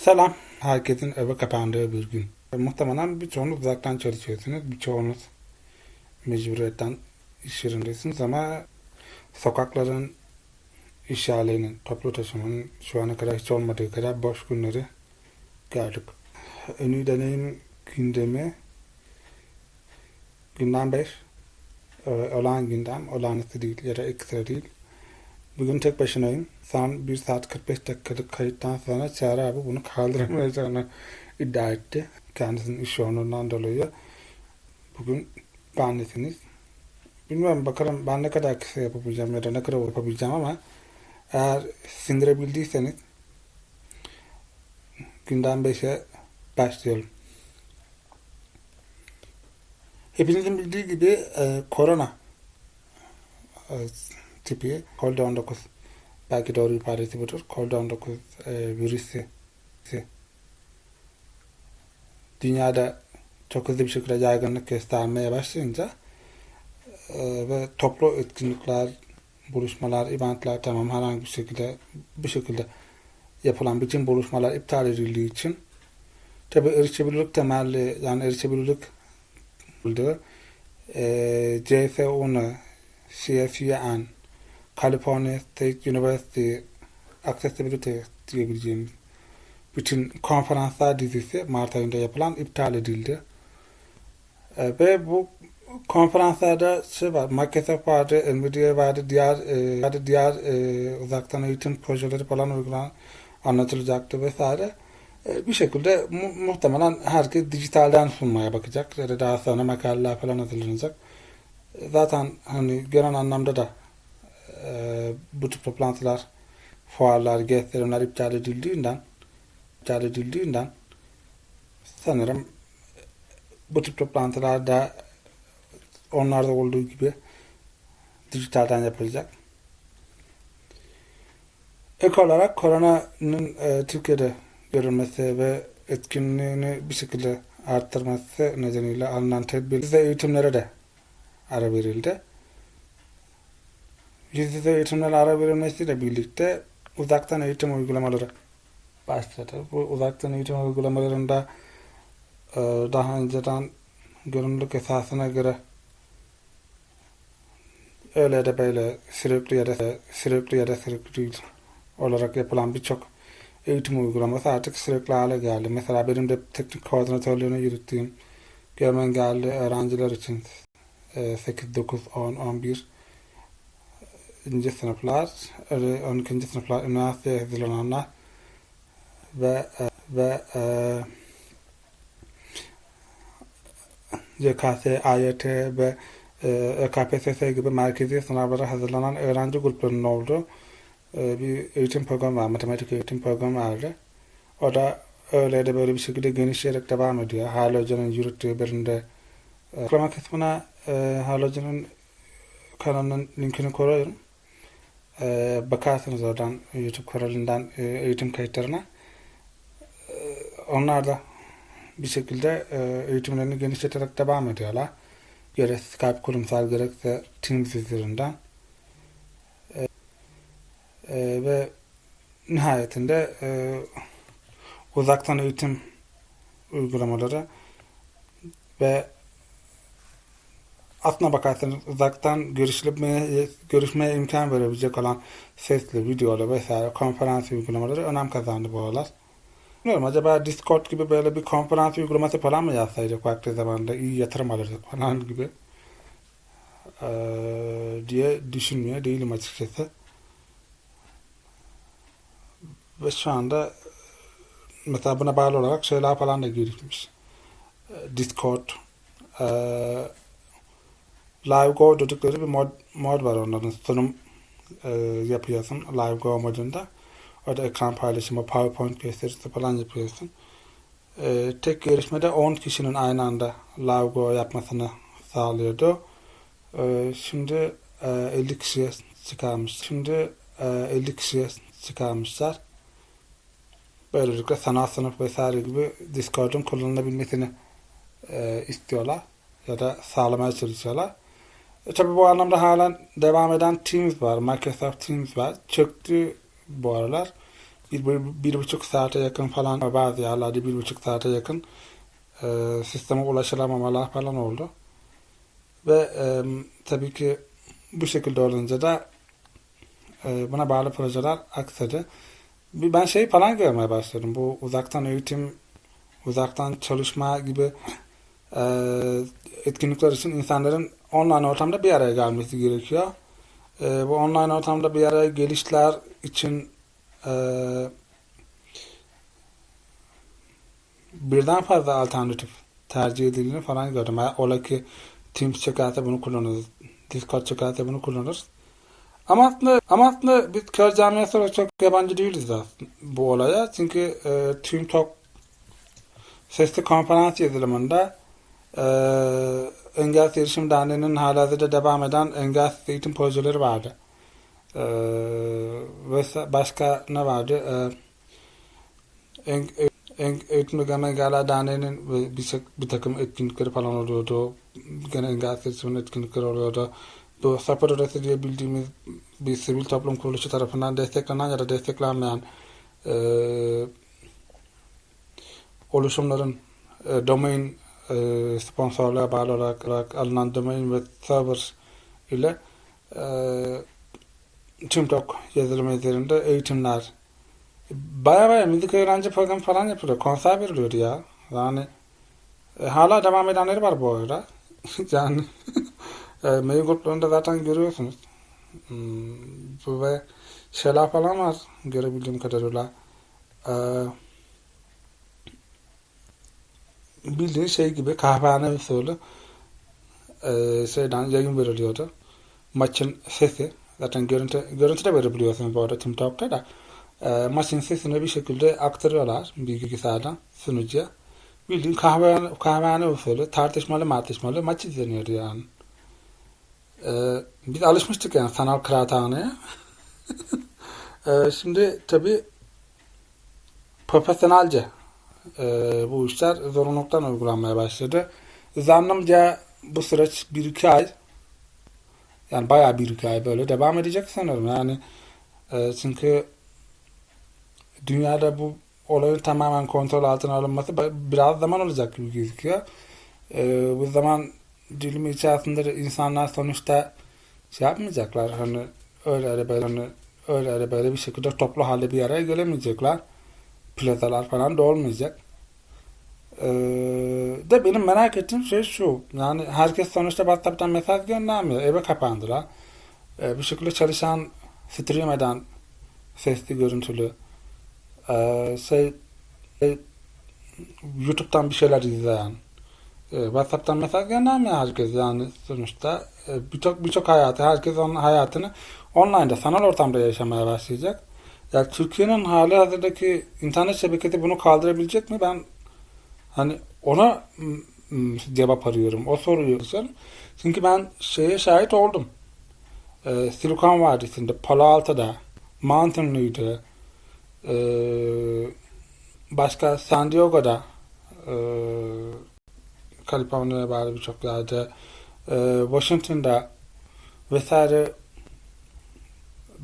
Selam. Herkesin eve kapandığı bir gün. E, Muhtemelen birçoğunuz uzaktan çalışıyorsunuz. Birçoğunuz mecburiyetten iş yerindesiniz ama sokakların, iş yerlerinin, toplu taşımanın şu ana kadar hiç olmadığı kadar boş günleri gördük. Önü deneyim gündemi gündem 5 olan gündem olağanüstü değil ya da ekstra değil. Bugün tek başınayım. Son 1 saat 45 dakikalık kayıttan sonra Çağrı abi bunu kaldıramayacağını iddia etti. Kendisinin iş yoğunluğundan dolayı. Bugün benlesiniz. Bilmiyorum bakalım ben ne kadar kısa yapabileceğim ya da ne kadar yapabileceğim ama eğer sindirebildiyseniz günden 5'e başlayalım. Hepinizin bildiği gibi e, korona e, tipi COVID-19 belki doğru ifadesi budur. COVID-19 e, virüsü dünyada çok hızlı bir şekilde yaygınlık göstermeye başlayınca e, ve toplu etkinlikler, buluşmalar, eventler tamam herhangi bir şekilde bir şekilde yapılan bütün buluşmalar iptal edildiği için tabi erişebilirlik temelli yani erişebilirlik e, CSU'nu, CSUN, California State University Accessibility diyebileceğimiz bütün konferanslar dizisi Mart ayında yapılan iptal edildi. E, ve bu konferanslarda şey var, Microsoft vardı, Nvidia vardı, diğer e, vardı, diğer e, uzaktan eğitim projeleri falan uygulan anlatılacaktı vesaire. E, bir şekilde mu muhtemelen herkes dijitalden sunmaya bakacak ya da daha sonra makaleler falan hazırlanacak. E, zaten hani genel anlamda da e, bu tip toplantılar, fuarlar, gösterimler iptal edildiğinden iptal edildiğinden sanırım bu tip toplantılarda onlarda olduğu gibi dijitalden yapılacak. Ek olarak koronanın e, Türkiye'de görülmesi ve etkinliğini bir şekilde arttırması nedeniyle alınan tedbir yüz yüze eğitimlere de ara verildi. Yüz yüze eğitimlere ara verilmesiyle birlikte uzaktan eğitim uygulamaları başladı. Bu uzaktan eğitim uygulamalarında e, daha önceden gönüllülük esasına göre öyle de böyle sürekli ya da sürekli ya da sürekli olarak yapılan birçok eğitim uygulaması artık sürekli hale geldi. Mesela benim de teknik koordinatörlüğünü yürüttüğüm görme engelli öğrenciler için 8, 9, 10, 11 ince sınıflar, 12. sınıflar, üniversiteye hazırlananlar ve e, ve e, YKS, AYT ve e, ÖKPSS gibi merkezi sınavlara hazırlanan öğrenci gruplarının olduğu e, bir eğitim programı var, matematik eğitim programı vardı. O da öyle de böyle bir şekilde genişleyerek devam ediyor. Hal Hoca'nın yürüttüğü birinde e, kısmına e, Hal Hoca'nın kanalının linkini koyuyorum. E, bakarsınız oradan YouTube kanalından e, eğitim kayıtlarına. E, onlar da bir şekilde e, eğitimlerini genişleterek devam ediyorlar. Gerek Skype kurumsal gerekse Teams üzerinden. E, e, ve nihayetinde uzaktan eğitim uygulamaları ve aslına bakarsanız uzaktan görüşülmeye, görüşmeye imkan verebilecek olan sesli, videolu vesaire konferans uygulamaları önem kazandı bu aralar. Bilmiyorum acaba Discord gibi böyle bir konferans uygulaması falan mı yazsaydık vakti zamanında iyi yatırım alırdık falan gibi ee, diye düşünmüyor değilim açıkçası. Ve şu anda mesela buna bağlı olarak şeyler falan da gelişmiş. Discord e, LiveGo dedikleri bir mod, mod var onların sunum e, yapıyorsun LiveGo modunda. Orada ekran paylaşımı, PowerPoint gösterisi falan yapıyorsun. E, tek gelişmede 10 kişinin aynı anda LiveGo yapmasını sağlıyordu. E, şimdi e, 50 kişiye çıkarmış. Şimdi e, 50 kişiye çıkarmışlar. Böylelikle sanat sınıf vesaire gibi Discord'un kullanılabilmesini e, istiyorlar ya da sağlamaya çalışıyorlar. E, tabii bu anlamda halen devam eden Teams var. Microsoft Teams var. Çöktü bu aralar. bir, bir, bir buçuk saate yakın falan bazı yerlerde bir buçuk saate yakın e, sisteme ulaşılamamalar falan oldu. Ve e, tabii ki bu şekilde olunca da e, buna bağlı projeler aksadı. Ben şey falan görmeye başladım. Bu uzaktan eğitim, uzaktan çalışma gibi e, etkinlikler için insanların online ortamda bir araya gelmesi gerekiyor. E, bu online ortamda bir araya gelişler için e, birden fazla alternatif tercih edildiğini falan gördüm. Ha, Ola ki Teams çıkarsa bunu kullanırız. Discord çıkarsa bunu kullanırız. Ama aslında, ama aslında biz kör camiası olarak çok yabancı değiliz aslında bu olaya. Çünkü e, Team Talk sesli konferans yazılımında e, Engelsiz Erişim Derneği'nin halihazırda devam eden engelsiz eğitim projeleri vardı. E, ve başka ne vardı? E, en, en, Eğitim ve Genel Engeller Derneği'nin bir, bir, takım etkinlikleri falan oluyordu. Gene engelsiz erişimin etkinlikleri oluyordu. Bu Sapır Odası diye bildiğimiz bir sivil toplum kuruluşu tarafından desteklenen ya da desteklenmeyen e, oluşumların e, domain sponsorluğa bağlı olarak, olarak alınan domain ve server ile e, TeamTalk yazılımı üzerinde eğitimler baya baya müzik öğrenci programı falan yapılıyor. Konser veriliyordu ya. Yani e, hala devam edenleri var bu arada. yani e, mail gruplarında zaten görüyorsunuz. Hmm, bu ve şeyler falan var görebildiğim kadarıyla. E, bildiğin şey gibi kahvehane usulü e, şeyden yayın veriliyordu. Maçın sesi zaten görüntü, görüntü de verebiliyorsunuz bu arada TimTalk'ta da e, maçın sesini bir şekilde aktarıyorlar bilgisayardan sunucuya. Bildiğin kahvehane, kahvehane usulü tartışmalı tartışmalı maç izleniyordu yani. E, biz alışmıştık yani sanal kıraathaneye. e, şimdi tabi profesyonelce e, bu işler zorunluluktan uygulanmaya başladı. Zannımca bu süreç 1-2 ay yani bayağı 1-2 ay böyle devam edecek sanırım. Yani e, çünkü dünyada bu olayın tamamen kontrol altına alınması biraz zaman olacak gibi gözüküyor. E, bu zaman dilimi içerisinde de insanlar sonuçta şey yapmayacaklar. Hani öyle böyle hani öyle böyle bir şekilde toplu halde bir araya gelemeyecekler. Plazalar falan da olmayacak. Ee, de benim merak ettiğim şey şu. Yani herkes sonuçta WhatsApp'tan mesaj göndermiyor. Eve kapandılar. Ee, bir şekilde çalışan, stream eden sesli görüntülü ee, şey e, YouTube'dan bir şeyler izleyen e, WhatsApp'tan mesaj göndermiyor herkes yani sonuçta e, birçok birçok hayatı herkes onun hayatını online'da sanal ortamda yaşamaya başlayacak. Yani Türkiye'nin hali hazırdaki internet şebekesi bunu kaldırabilecek mi? Ben hani ona cevap arıyorum. O soruyu soruyorum. Çünkü ben şeye şahit oldum. Ee, Silikon Vadisi'nde, Palo Alto'da, Mountain View'de, e, başka San Diego'da, e, Kaliforniya'ya bağlı birçok yerde, e, Washington'da vesaire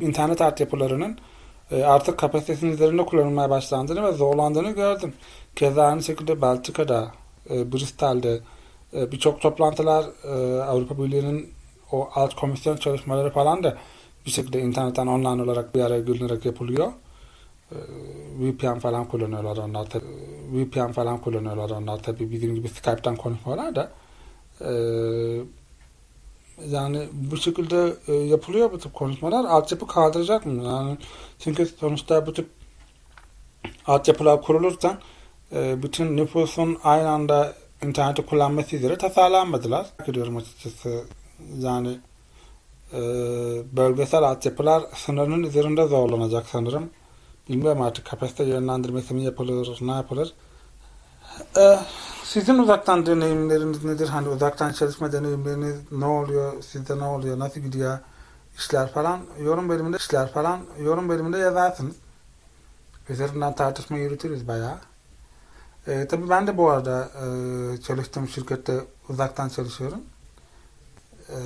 internet altyapılarının e, artık kapasitesinin üzerinde kullanılmaya başlandığını ve zorlandığını gördüm. Keza aynı şekilde Belçika'da, e, Bristol'de e, birçok toplantılar e, Avrupa Birliği'nin o alt komisyon çalışmaları falan da bir şekilde internetten online olarak bir araya gelinerek yapılıyor. E, VPN falan kullanıyorlar onlar tabi. VPN falan kullanıyorlar onlar tabi. Bizim gibi Skype'tan konuşmuyorlar da. Yani bu şekilde e, yapılıyor bu tip konuşmalar. Altyapı kaldıracak mı? Yani çünkü sonuçta bu tip altyapılar kurulurken e, bütün nüfusun aynı anda interneti kullanması üzere tasarlanmadılar. Görüyorum açıkçası. Yani e, bölgesel altyapılar sınırının üzerinde zorlanacak sanırım. Bilmiyorum artık kapasite yönlendirmesi mi yapılır, ne yapılır. E, sizin uzaktan deneyimleriniz nedir? Hani uzaktan çalışma deneyimleriniz ne oluyor? Sizde ne oluyor? Nasıl gidiyor? işler falan yorum bölümünde işler falan yorum bölümünde yazarsınız. Üzerinden tartışma yürütürüz bayağı. E, tabii ben de bu arada e, çalıştığım şirkette uzaktan çalışıyorum. E,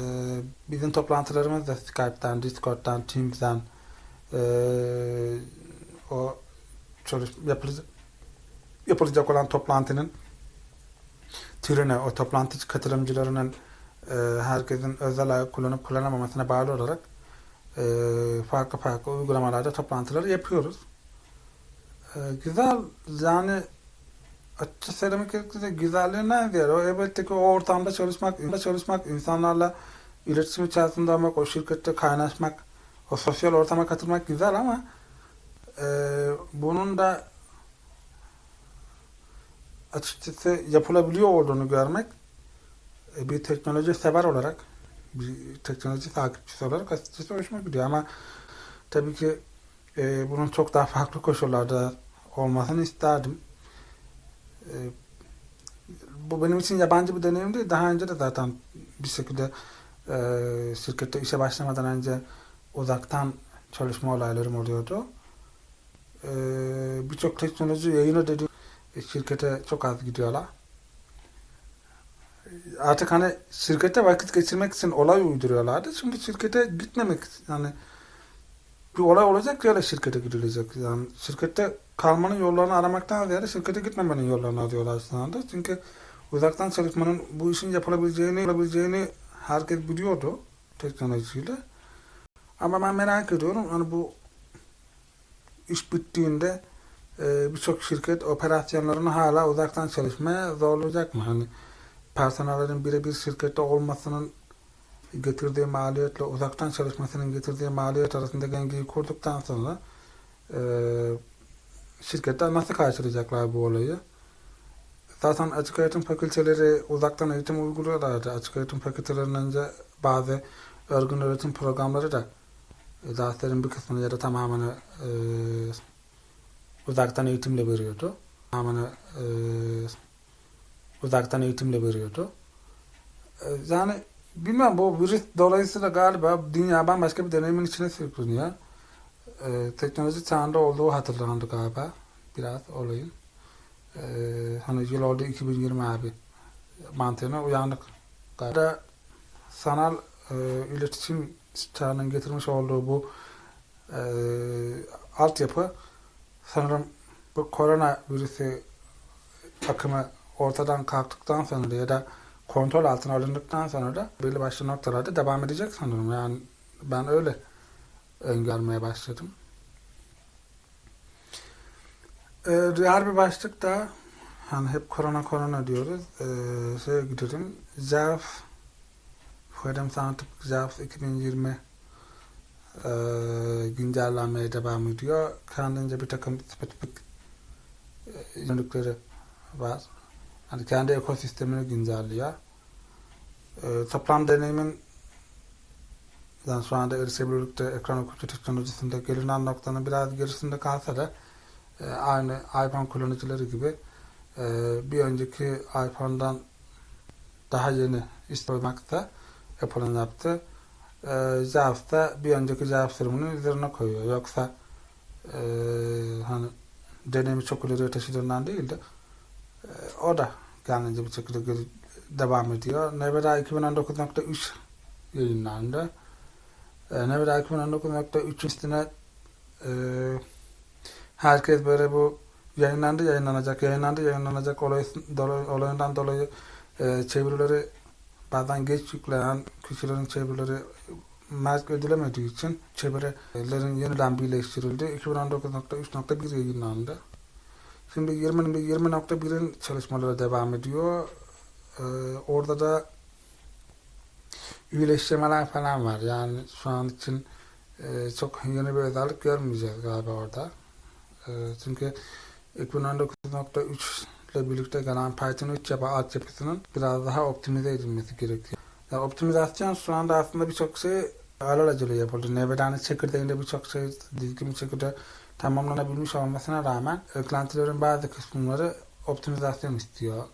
bizim toplantılarımız da Skype'tan, Discord'dan, Teams'dan e, o çalış yapılacak, yapılacak olan toplantının türüne, o toplantı katılımcılarının e, herkesin özel ayak kullanıp kullanamamasına bağlı olarak e, farklı farklı uygulamalarda toplantıları yapıyoruz. E, güzel yani açıkça söylemek gerekirse güzelliği nerede? O elbette ki o ortamda çalışmak, çalışmak, insanlarla iletişim içerisinde olmak, o şirkette kaynaşmak, o sosyal ortama katılmak güzel ama e, bunun da açıkçası yapılabiliyor olduğunu görmek e, bir teknoloji sever olarak bir teknoloji takipçisi olarak açıkçası hoşuma gidiyor ama tabii ki e, bunun çok daha farklı koşullarda olmasını isterdim. E, bu benim için yabancı bir deneyim değil. Daha önce de zaten bir şekilde e, şirkette işe başlamadan önce uzaktan çalışma olaylarım oluyordu. E, Birçok teknoloji yayını dediğim şirkete çok az gidiyorlar. Artık hani şirkette vakit geçirmek için olay uyduruyorlardı. Şimdi şirkete gitmemek yani bir olay olacak ya şirkete gidilecek. Yani şirkette kalmanın yollarını aramaktan ziyade şirkete gitmemenin yollarını arıyorlar anda. Çünkü uzaktan çalışmanın bu işin yapılabileceğini, yapılabileceğini herkes biliyordu teknolojiyle. Ama ben merak ediyorum hani bu iş bittiğinde birçok şirket operasyonlarını hala uzaktan çalışmaya zorlayacak mı? Hani personellerin birebir şirkette olmasının getirdiği maliyetle uzaktan çalışmasının getirdiği maliyet arasında dengeyi kurduktan sonra e, şirketler nasıl karşılayacaklar bu olayı? Zaten açık öğretim fakülteleri uzaktan eğitim uyguluyorlardı. Açık öğretim fakültelerinin önce bazı örgün öğretim programları da e, derslerin bir kısmını ya da tamamını e, uzaktan eğitimle veriyordu. Tamamını e, uzaktan eğitimle veriyordu. E, yani bilmem bu virüs dolayısıyla galiba dünya bambaşka bir deneyimin içine sürükleniyor. E, teknoloji çağında olduğu hatırlandı galiba biraz olayın. E, hani yıl oldu 2020 abi mantığına uyandık. Galiba sanal e, iletişim çağının getirmiş olduğu bu e, altyapı sanırım bu korona virüsü akımı ortadan kalktıktan sonra ya da kontrol altına alındıktan sonra da belli başlı noktalarda devam edecek sanırım. Yani ben öyle öngörmeye başladım. Ee, diğer bir başlık da hani hep korona korona diyoruz. Ee, şeye gidelim. ZERF Freedom Scientific ZERF 2020 e, güncellenmeye devam ediyor. Kendince bir takım spesifik e, yenilikleri var. Hani kendi ekosistemini güncelliyor. E, toplam deneyimin yani şu anda erişebilirlikte ekran okuyucu teknolojisinde gelinen noktanın biraz gerisinde kalsa da e, aynı iPhone kullanıcıları gibi e, bir önceki iPhone'dan daha yeni istemakta Apple'ın yaptığı e, Javs'ta bir önceki Javs sürümünün üzerine koyuyor. Yoksa e, hani deneyimi çok ileriye taşıdığından değil de e, o da kendince bir şekilde devam ediyor. Nevada 2019.3 yayınlandı. E, Nevada 2019.3 üstüne e, herkes böyle bu yayınlandı yayınlanacak yayınlandı yayınlanacak olay, dolayı, olayından dolayı e, çevirileri bazen geç yükleyen kişilerin çevirileri merk edilemediği için çevirilerin yeniden birleştirildi. 2019.3.1 yayınlandı. Şimdi 20 20.1'in çalışmaları devam ediyor. Ee, orada da üyeleştirmeler falan var. Yani şu an için e, çok yeni bir özellik görmeyeceğiz galiba orada. E, çünkü 2019.3 ile birlikte gelen Python 3 yapı altyapısının biraz daha optimize edilmesi gerekiyor. Yani optimizasyon şu anda aslında birçok şey alelacele yapıldı. Nevedanın çekirdeğinde birçok şey düzgün bir şekilde tamamlanabilmiş olmasına rağmen eklentilerin bazı kısımları optimizasyon istiyor.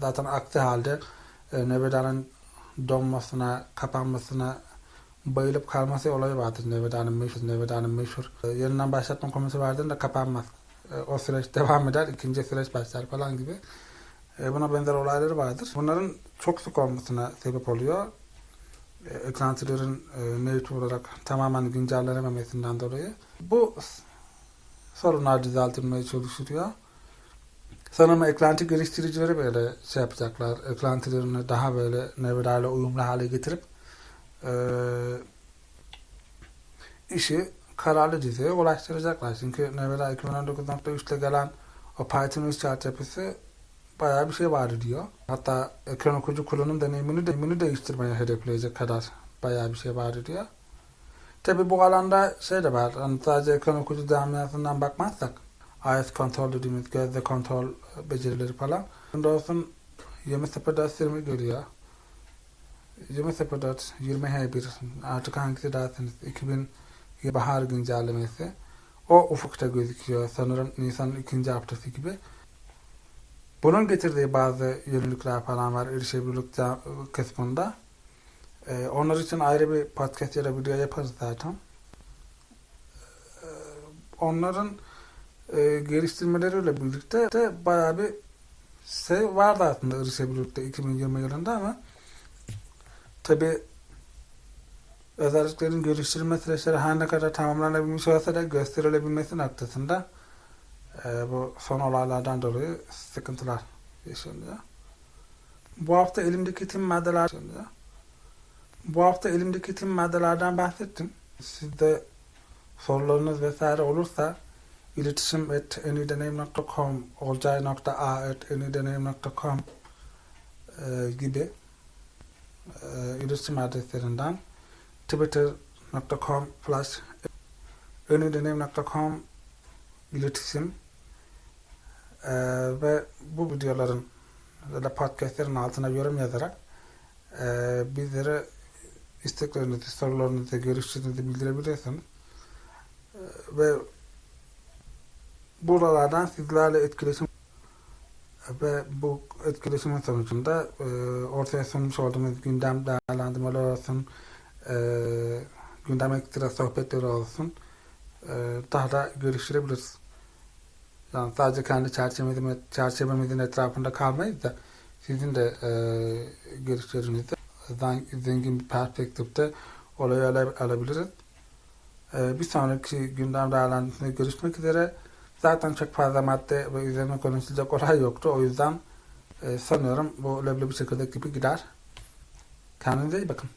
Zaten aksi halde e, Nevedanın donmasına, kapanmasına bayılıp kalması olayı vardır. Nevedanın meşhur, Nevedanın meşhur. E, yeniden başlatma komutu verdiğinde kapanmaz. E, o süreç devam eder, ikinci süreç başlar falan gibi. E, buna benzer olayları vardır. Bunların çok sık olmasına sebep oluyor. E, eklentilerin e, native olarak tamamen güncellenememesinden dolayı. Bu sorunlar düzeltilmeye çalışılıyor. Sanırım eklenti geliştiricileri böyle şey yapacaklar. Eklentilerini daha böyle nevrelerle uyumlu hale getirip eee, işi kararlı düzeye ulaştıracaklar. Çünkü nevreler 2019.3 ile gelen o Python üst altyapısı bayağı bir şey var diyor. Hatta ekran okuyucu kullanım deneyimini, deneyimini değiştirmeye hedefleyecek kadar bayağı bir şey var diyor. Tabi bu alanda şey de var. Hani sadece ekran okuyucu camiasından bakmazsak iOS kontrol dediğimiz gözle kontrol becerileri falan. Windows'un 20.04 geliyor. 20.04, 20H1 artık hangisi derseniz 2000 bahar güncellemesi. O ufukta gözüküyor sanırım Nisan'ın ikinci haftası gibi. Bunun getirdiği bazı yenilikler falan var erişebilirlik kısmında. Ee, onlar için ayrı bir podcast ya da video yaparız zaten. Ee, onların e, geliştirmeleriyle birlikte de bayağı bir şey vardı aslında erişebilirlikte 2020 yılında ama tabi özelliklerin geliştirilme süreçleri her ne kadar tamamlanabilmiş olsa da gösterilebilmesi noktasında e, bu son olaylardan dolayı sıkıntılar yaşanıyor. Bu hafta elimdeki tüm maddeler yaşanıyor. Bu hafta elimdeki tüm maddelerden bahsettim. Sizde sorularınız vesaire olursa iletişim et enideneyim.com olcay.a et enideneyim.com e, gibi e, iletişim adreslerinden twitter.com slash enideneyim.com iletişim e, ve bu videoların ya da podcastlerin altına yorum yazarak e, bizlere isteklerinizi, sorularınızı, görüşlerinizi bildirebilirsiniz. E, ve buralardan sizlerle etkileşim ve bu etkileşimin sonucunda e, ortaya sunmuş olduğumuz gündem değerlendirmeleri olsun, e, gündem ekstra sohbetleri olsun e, daha da geliştirebiliriz. Yani sadece kendi çerçevemizin, çerçevemizin etrafında kalmayız da sizin de e, görüşlerinizi zen- zengin bir perspektifte olayı ala- alabiliriz. E, bir sonraki gündem değerlendirmesinde görüşmek üzere. Zaten çok fazla madde ve üzerine konuşulacak olay yoktu. O yüzden e, sanıyorum bu leblebi çekirdek gibi gider. Kendinize iyi bakın.